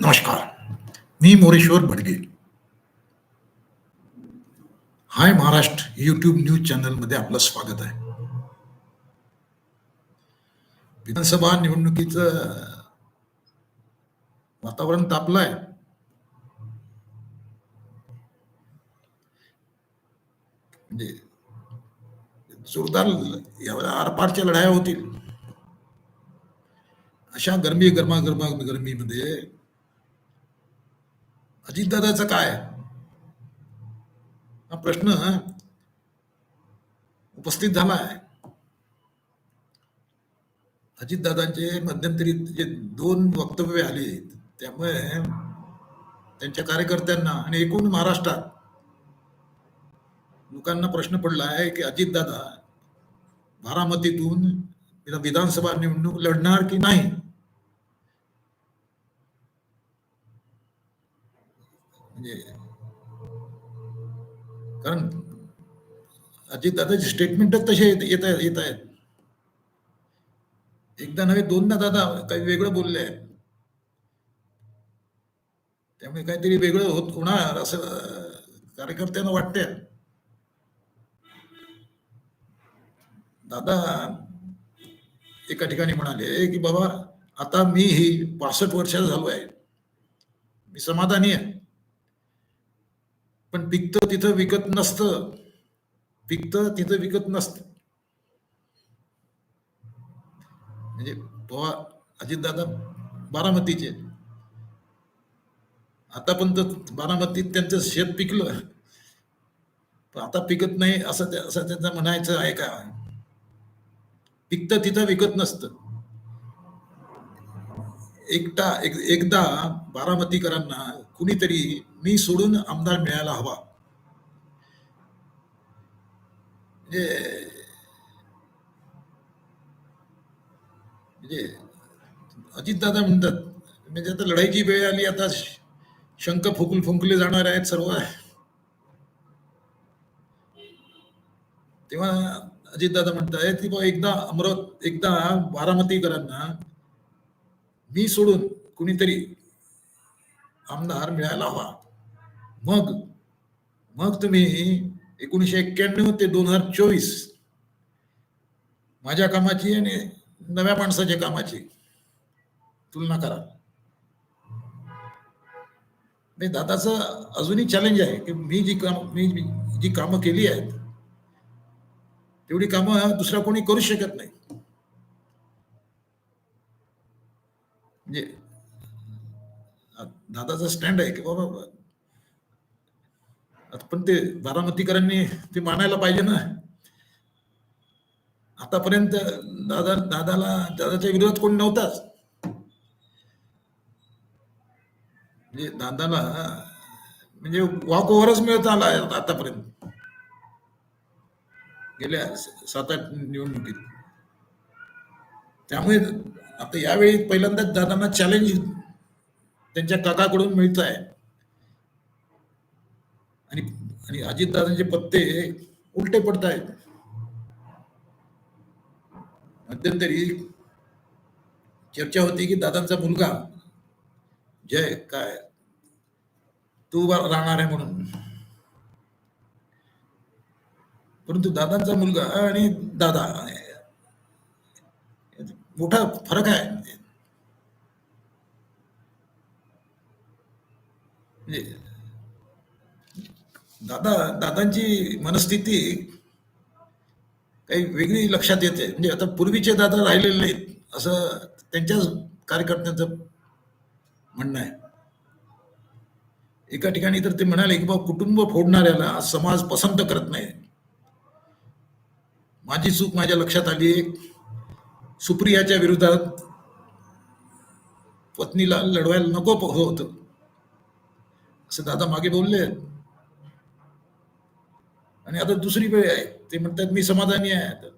नमस्कार मी Moreshwar Bhadge Hi Maharashtra YouTube news चॅनलमध्ये आपलं स्वागत आहे. विधानसभा निवडणुकीचं वातावरण तापलंय. म्हणजे जोरदार आरपारच्या लढाया होतील. अशा गरमी गरमा गरमा गरमीमध्ये अजितदादाचं काय? हा प्रश्न उपस्थित झाला आहे अजितदादांचे मध्यंतरी जे दोन वक्तव्य आले त्यामुळे त्यांच्या कार्यकर्त्यांना आणि एकूण महाराष्ट्रात लोकांना प्रश्न पडला आहे की अजितदादा बारामतीतून विधानसभा निवडणूक लढणार की नाही? म्हणजे कारण अजितदादाचे स्टेटमेंटच तसे येत येत आहेत. एकदा नव्हे दोनदा दादा काही वेगळं बोलले आहेत. त्यामुळे काहीतरी वेगळं होत होणार असं कार्यकर्त्यांना वाटतंय. दादा एका ठिकाणी म्हणाले की बाबा आता मी ही पासष्ट वर्षाचा झालो आहे मी समाधानी आहे. पण पिकतं तिथं विकत नसतं. पिकतं तिथं विकत नसतं. म्हणजे बाबा अजितदादा बारामतीचे. आता पण तर बारामतीत त्यांचं शेत पिकलं. पण आता पिकत नाही असं त्या- असं त्यांचं म्हणायचं आहे का? पिकतं तिथं विकत नसतं. एकटा एक, एकदा बारामतीकरांना कुणीतरी मी सोडून आमदार मिळायला हवा. म्हणजे म्हणजे अजितदादा म्हणतात म्हणजे आता लढाईची वेळ आली आता शंख फुकून फुंकले जाणार आहेत सर्व. तेव्हा अजितदादा म्हणतायत की बा एकदा अमरावत एकदा बारामतीकरांना मी सोडून कुणीतरी आमदार मिळायला हवा. मग मग तुम्ही एकोणीशे एक्क्याण्णव ते दोन हजार चोवीस माझ्या कामाची आणि नव्या माणसाच्या कामाची तुलना करा. नाही दादाचं अजूनही चॅलेंज आहे की मी जी काम मी जी- जी कामं केली आहेत तेवढी कामं दुसरा कोणी करू शकत नाही म्हणजे आ- दादाचा स्टँड आहे की बाबा आता पण ते बारामतीकरांनी ते मानायला पाहिजे ना. आतापर्यंत दादा दादाला दादाच्या विरोधात कोणी नव्हताच. म्हणजे दादाला म्हणजे वॉक ओव्हरच मिळत आला आतापर्यंत. गेल्या सात आठ निवडणुकीत. त्यामुळे आता यावेळी पहिल्यांदाच दादांना चॅलेंज त्यांच्या काकाकडून मिळत आहे आणि आणि अजितदादांचे पत्ते उलटे पडत आहेत मध्यंतरी चर्चा होती की दादांचा मुलगा जय काय तू राहणार आहे म्हणून. परंतु दादांचा मुलगा आणि दादा मोठा फरक आहे म्हणजे म्हणजे दादा दादांची मनस्थिती काही वेगळी लक्षात येते. म्हणजे आता पूर्वीचे दादा राहिलेले नाहीत असं त्यांच्याच कार्यकर्त्यांचं म्हणणं आहे. एका ठिकाणी तर ते म्हणाले की बाबा कुटुंब फोडणाऱ्याला समाज पसंत करत नाही. माझी चूक माझ्या लक्षात आली सुप्रियाच्या विरोधात पत्नीला लढवायला नको होतं. असं दादा मागे बोलले. आणि आता दुसरी वेळ आहे. ते म्हणतात मी समाधानी आहे. आता.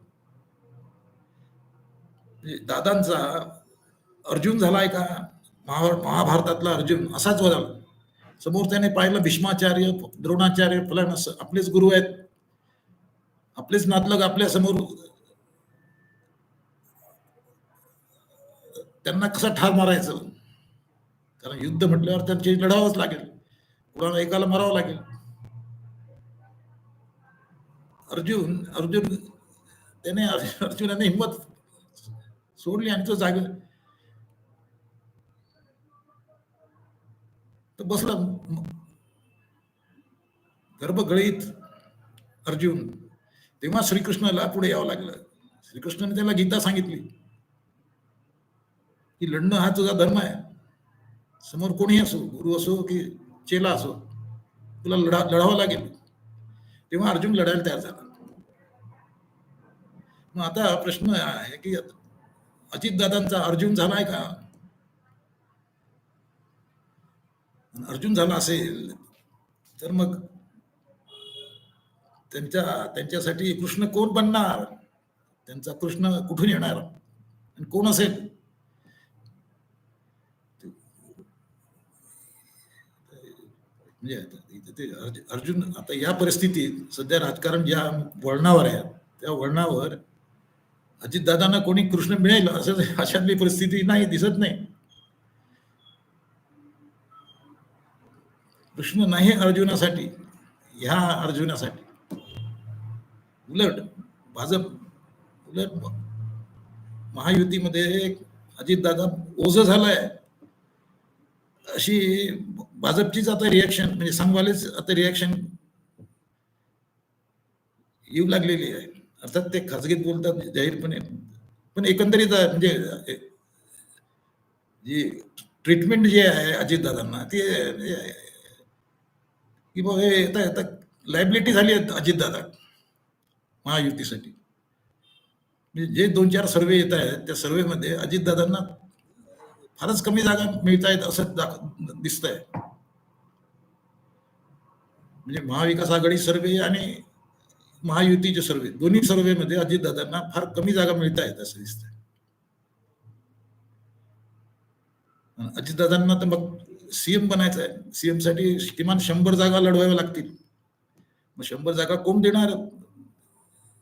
म्हणजे दादांचा अर्जुन झालाय का? महा महाभारतातला अर्जुन असाच झाला. समोर त्याने पाहिलं भीष्माचार्य द्रोणाचार्य फलान असं आपलेच गुरु आहेत. आपलेच नातलग आपल्यासमोर. त्यांना कसं ठार मारायचं? कारण युद्ध म्हटल्यावर त्यांची लढावंच लागेल. कुणाला एकाला मारावं लागेल. अर्जुन अर्जुन त्याने अर्जुन- अर्जुनाने हिंमत सोडली आणि तो जागे तर बसला. गर्भगळीत अर्जुन तेव्हा श्रीकृष्णाला पुढे यावं लागलं. श्रीकृष्णाने त्याला गीता सांगितली. की लढणं हा तुझा धर्म आहे. समोर कोणी असो गुरु असो की चेला असो तुला लढा लढावं लागेल. तेव्हा अर्जुन लढायला तयार झाला. मग आता प्रश्न आहे की अजितदादांचा अर्जुन झालाय का? अर्जुन झाला असेल तर मग त्यांच्या त्यांच्यासाठी कृष्ण कोण बनणार? त्यांचा कृष्ण कुठून येणार? आणि कोण असेल? म्हणजे आता ते अर्जुन आता या परिस्थितीत सध्या राजकारण ज्या वळणावर आहे त्या वळणावर अजितदादांना कोणी कृष्ण मिळेल असं अशातली परिस्थिती नाही दिसत नाही. कृष्ण नाही अर्जुनासाठी ह्या अर्जुनासाठी. उलट भाजप उलट महायुतीमध्ये अजितदादा ओझ झालाय. अशी भाजपचीच आता रिॲक्शन म्हणजे संघवालेच आता रिॲक्शन येऊ लागलेली आहे. अर्थात ते खाजगीत बोलतात जाहीरपणे. पण एकंदरीत म्हणजे जी ट्रीटमेंट जी आहे अजितदादांना ती की बाबा हे आता आता लायबिलिटी झाली आहे अजितदादा महायुतीसाठी. म्हणजे जे दोन चार सर्वे येत आहेत त्या सर्वेमध्ये अजितदादांना फारच कमी जागा मिळत आहेत असं दाख दिसतंय. म्हणजे महाविकास आघाडी सर्वे आणि महायुतीचे सर्वे दोन्ही सर्वेमध्ये अजितदादांना फार कमी जागा मिळत आहेत असं दिसतंय. अजितदादांना तर मग सीएम बनायचं आहे सीएमसाठी किमान शंभर जागा लढवाव्या लागतील. मग शंभर जागा कोण देणार?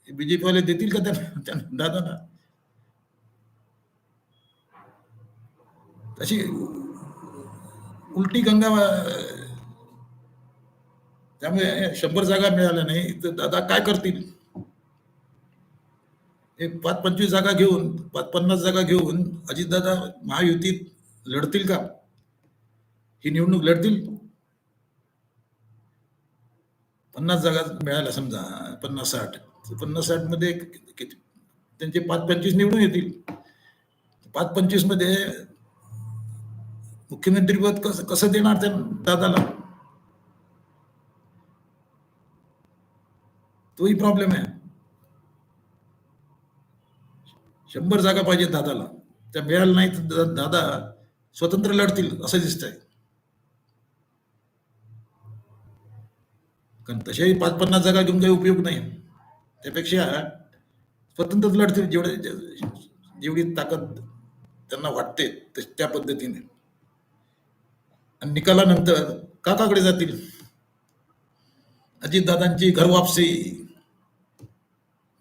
बीजेपी वाले देतील का त्यांना त्यांना दादांना? तशी उलटी गंगा त्यामुळे शंभर जागा मिळाल्या नाही. तर दादा काय करतील? एक पाच पंचवीस जागा घेऊन पाच पन्नास जागा घेऊन अजितदादा महायुतीत लढतील का? ही निवडणूक लढतील? पन्नास जागा मिळाल्या समजा पन्नास साठ. पन्नास साठमध्ये किती त्यांचे पाच पंचवीस निवडून येतील. पाच पंचवीसमध्ये मुख्यमंत्रीपद कसं कसं देणार त्या दादाला? तोही प्रॉब्लेम आहे. शंभर जागा पाहिजे दादाला. त्या मिळाल्या नाही तर दादा स्वतंत्र लढतील असं दिसतंय. कारण तशाही पाच पन्नास जागा घेऊन काही उपयोग नाही. त्यापेक्षा स्वतंत्रच लढतील जेवढे जेवढी ताकद त्यांना वाटते त्या पद्धतीने. निकालानंतर काकाकडे जातील. अजितदादांची घर वापसी.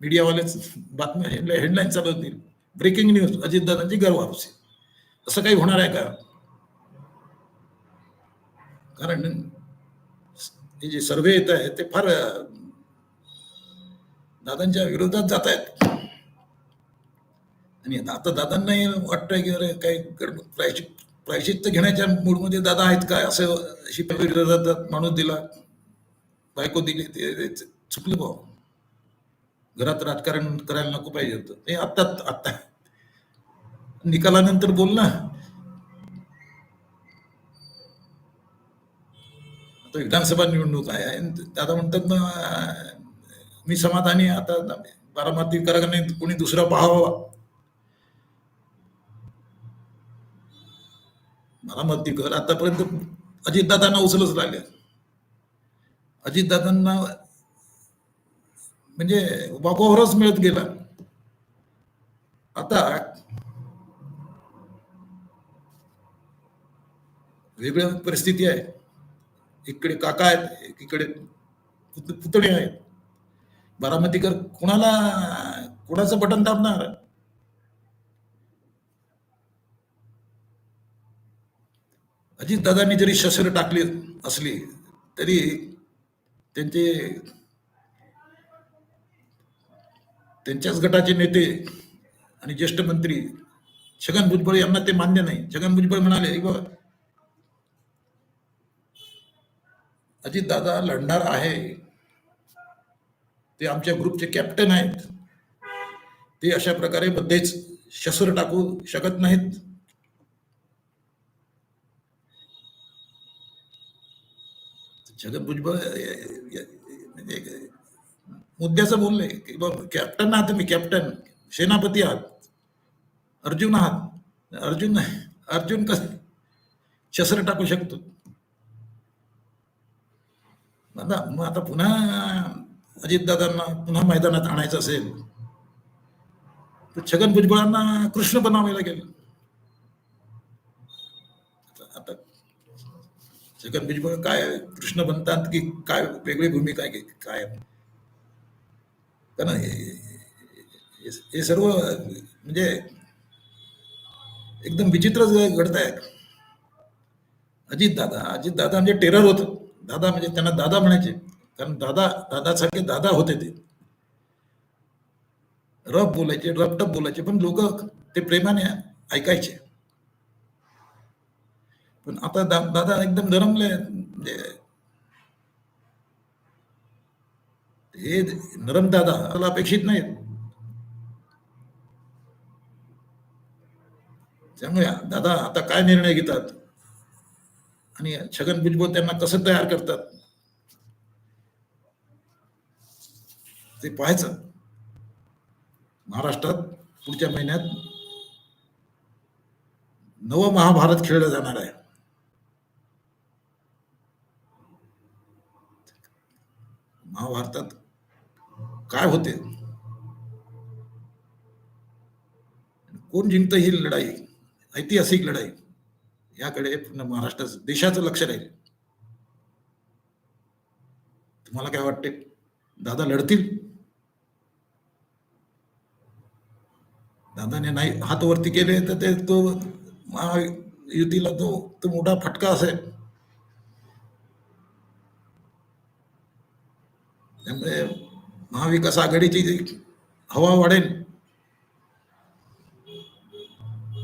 मीडियावालेच बातम्या हेडलाईन चालवतील. ब्रेकिंग न्यूज अजितदादांची घर वापसी. असं काही होणार आहे का? कारण हे जे सर्वे येत आहे ते फार दादांच्या विरोधात जात आहेत. आणि आता दादांनाही वाटतंय की अरे काही प्रायश्चित प्रायश्चित्त घेण्याच्या मूडमध्ये दादा आहेत काय? असं अशी विरोधात माणूस दिला. बायको दिली. ते चुकलं भाऊ. घरात राजकारण करायला नको पाहिजे होतं. ते आत्ता आत्ता. निकालानंतर बोल ना. आता विधानसभा निवडणूक आहे. दादा म्हणतात ना मी समाधानी आता बारामती करा नाही कोणी दुसरा पाहावा. बारामती कर. आतापर्यंत अजितदादांना उचलच लागल्या अजितदादांना म्हणजे वाकोवरच मिळत गेला. आता वेगळ्या परिस्थिती आहे. इकडे काका आहेत एकीकडे पुतणे आहेत. बारामतीकर कुणाला कुणाचं बटन दाबणार? अजितदादांनी जरी शस्त्र टाकली असली तरी त्यांचे त्यांच्याच गटाचे नेते आणि ज्येष्ठ मंत्री छगन भुजबळ यांना ते मान्य नाही. छगन भुजबळ म्हणाले "हे बघ, अजितदादा लढणार आहे. ते आमच्या ग्रुपचे कॅप्टन आहेत. ते अशा प्रकारे मध्येच शस्त्र टाकू शकत नाहीत. छगन भुजबळ म्हणजे मुद्द्याचं बोलले की बाबा कॅप्टन आहात तुम्ही कॅप्टन सेनापती आहात. अर्जुन आहात. अर्जुन नाही अर्जुन कस शस्त्र टाकू शकतो. आता मग आता पुन्हा अजितदादांना पुन्हा मैदानात आणायचं असेल तर छगन भुजबळांना कृष्ण बनावे लागेल आता- आता छगन भुजबळ काय कृष्ण बनतात की काय वेगळी भूमिका आहे की काय? कारण हे- हे सर्व म्हणजे एकदम विचित्र घडत आहे अजित दादा अजित दादा म्हणजे टेरर होत. दादा म्हणजे त्यांना दादा म्हणायचे. कारण दादा दादासारखे दादा होते ते. रफ बोलायचे रपटप बोलायचे पण लोक ते प्रेमाने ऐकायचे. पण आता दा, दादा एकदम नरमले म्हणजे हे नरम दादा मला अपेक्षित नाहीत. त्यामुळे दादा आता काय निर्णय घेतात? आणि छगन भुजबळ त्यांना कसं तयार करतात? ते पाहायचं. महाराष्ट्रात पुढच्या महिन्यात नवं महाभारत खेळलं जाणार आहे. महाभारतात काय होते? कोण जिंकतं ही लढाई? ऐतिहासिक लढाई. याकडे पूर्ण महाराष्ट्र देशाचं लक्ष राहील. तुम्हाला काय वाटते? दादा लढतील? दादाने नाही हात वरती केले तर ते तो महायुतीला तो तो मोठा फटका असेल. त्यामुळे महाविकास आघाडीची हवा वाढेल.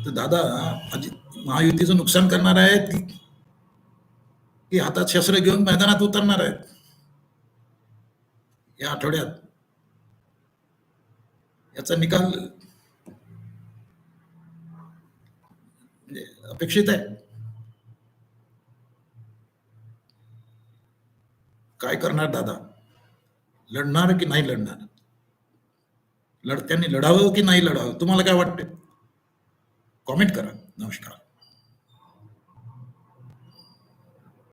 तर दादा महायुतीचं नुकसान करणार आहेत की की हातात शस्त्र घेऊन मैदानात उतरणार आहेत? या आठवड्यात. याचा निकाल म्हणजे अपेक्षित आहे. काय करणार दादा? लढणार की नाही लढणार? लढत्यांनी लढावं की नाही लढावं? तुम्हाला काय वाटते कॉमेंट करा. नमस्कार.